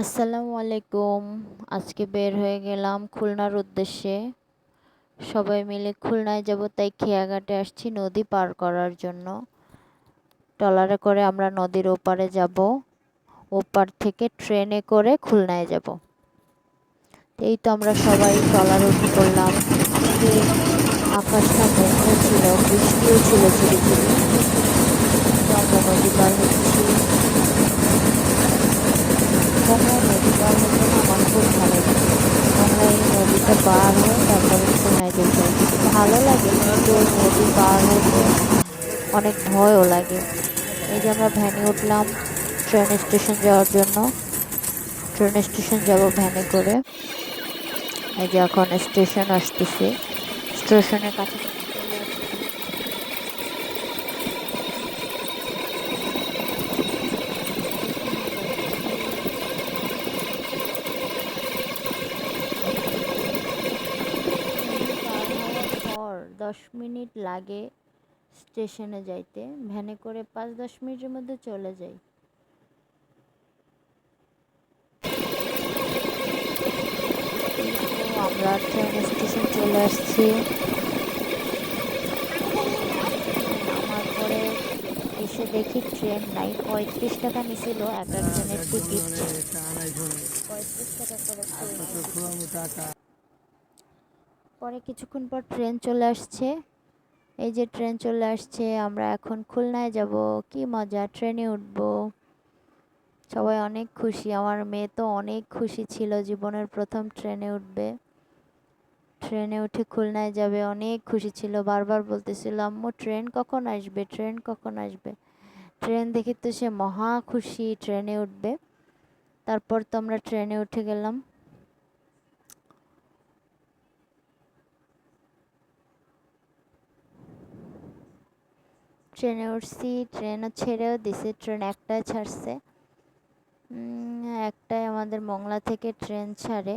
আসসালামু আলাইকুম। আজকে বের হয়ে গেলাম খুলনার উদ্দেশ্যে। সবাই মিলে খুলনায় যাব, তাই খেয়াঘাটে আসছি নদী পার করার জন্য। ট্রলারে করে আমরা নদীর ওপারে যাব। ওপার থেকে ট্রেনে করে খুলনায় যাব। এই তো আমরা সবাই ট্রলার উঠে আজকে আকাশটা মেঘলা ছিল, বৃষ্টিও ছিল ঝিরি আমরা নদী পার হচ্ছি মংলা নদী পার হতে না আমার খুব ভালো লাগে মংলা এই নদীটা পার হয়ে তারপরে খুলনায় যেতে ভালো লাগে কিন্তু নদী পার হতে অনেক ভয়ও লাগে এই যে আমরা ভ্যানে উঠলাম ট্রেন স্টেশন যাওয়ার জন্য ট্রেন স্টেশন যাব ভ্যানে করে এই যে এখন স্টেশন আসতেছে স্টেশনের কাছে চলে আসছি। নদী পার হওয়ার পর দশ মিনিট লাগে স্টেশনে যাইতে। ভ্যানে করে পাঁচ দশ মিনিটের মধ্যে চলে যাই। তো আমরা ট্রেন স্টেশন চলে আসছি। নামার পরে এসে দেখি ট্রেন নাই পঁয়ত্রিশ টাকা নিছিল এক একজনের টিকিট পঁয়ত্রিশ টাকা করে করে পরে কিছুক্ষণ পর ট্রেন চলে আসছে। এই যে ট্রেন চলে আসছে, আমরা এখন খুলনায় যাব। কি মজা, ট্রেনে উঠব। সবাই অনেক খুশি। আমার মেয়ে তো অনেক খুশি ছিল জীবনের প্রথম ট্রেনে উঠবে। ট্রেনে উঠে খুলনায় যাবে, অনেক খুশি ছিল। বারবার বলতেছিল, আম্মু, ট্রেন কখন আসবে? ট্রেন কখন আসবে? ট্রেন দেখে তো সে মহা খুশি, ট্রেনে উঠবে। তারপর তো আমরা ট্রেনে উঠে গেলাম। ট্রেনে উঠছি ট্রেনও ছেড়েও দিছে ট্রেন একটাই ছাড়ছে। একটায় আমাদের মংলা থেকে ট্রেন ছাড়ে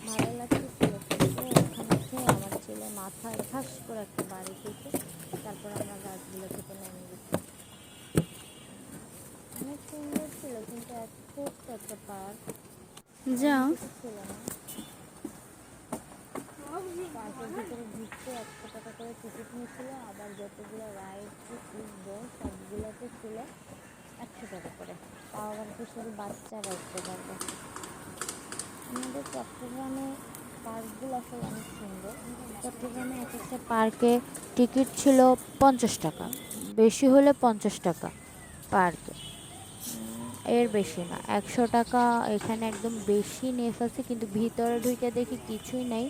ভালো লাগতেছিল কিন্তু ওখানে খেয়ে আমার ছেলে মাথায় ঠাস করে একটা বাড়ি খেয়েছে তারপর একশো টাকা করে টিকিট নিয়েছিল আবার যতগুলো রাইড উঠবো সবগুলোতে ছিল একশো টাকা করে আবার কি শুধু বাচ্চারা পারবে আমাদের চট্টগ্রামে পার্কগুলো আসলে অনেক সুন্দর। চট্টগ্রামে এক একটা পার্কে টিকিট ছিল পঞ্চাশ টাকা বেশি হলে পঞ্চাশ টাকা পার্কে। এর বেশি না একশো টাকা এখানে একদম বেশি নিয়ে ফেলছে কিন্তু ভিতরে ঢুকে দেখি কিছুই নেই।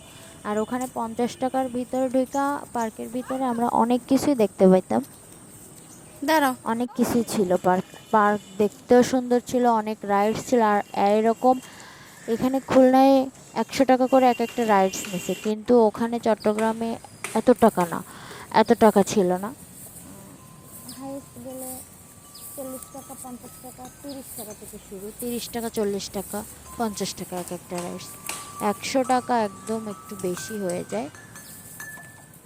আর ওখানে পঞ্চাশ টাকার ভিতরে ঢুকা পার্কের ভিতরে আমরা অনেক কিছুই দেখতে পাইতাম। দাঁড়াও। অনেক কিছুই ছিল পার্ক পার্ক দেখতেও সুন্দর ছিল অনেক রাইডস ছিল আর এরকম এখানে খুলনায় একশো টাকা করে এক একটা রাইডস নিছে কিন্তু ওখানে চট্টগ্রামে এত টাকা না এত টাকা ছিল না। হাইয়েস্ট গেলে চল্লিশ টাকা পঞ্চাশ টাকা তিরিশ টাকা থেকে শুরু। তিরিশ টাকা চল্লিশ টাকা পঞ্চাশ টাকা এক একটা রাইডস একশো টাকা একদম একটু বেশি হয়ে যায়।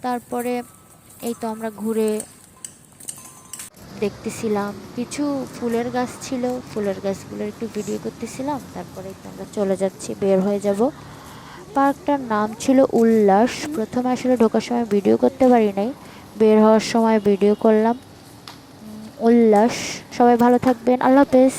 তারপরে এই তো আমরা ঘুরে দেখতেছিলাম। কিছু ফুলের গাছ ছিল, ফুলের গাছগুলোর একটু ভিডিও করতেছিলাম, তারপরে আমরা চলে যাচ্ছি, বের হয়ে যাব। পার্কটার নাম ছিল উল্লাস। প্রথমে আসলে ঢোকার সময় ভিডিও করতে পারি নাই। বের হওয়ার সময় ভিডিও করলাম। উল্লাস। সবাই ভালো থাকবেন। আল্লাহ হাফেজ।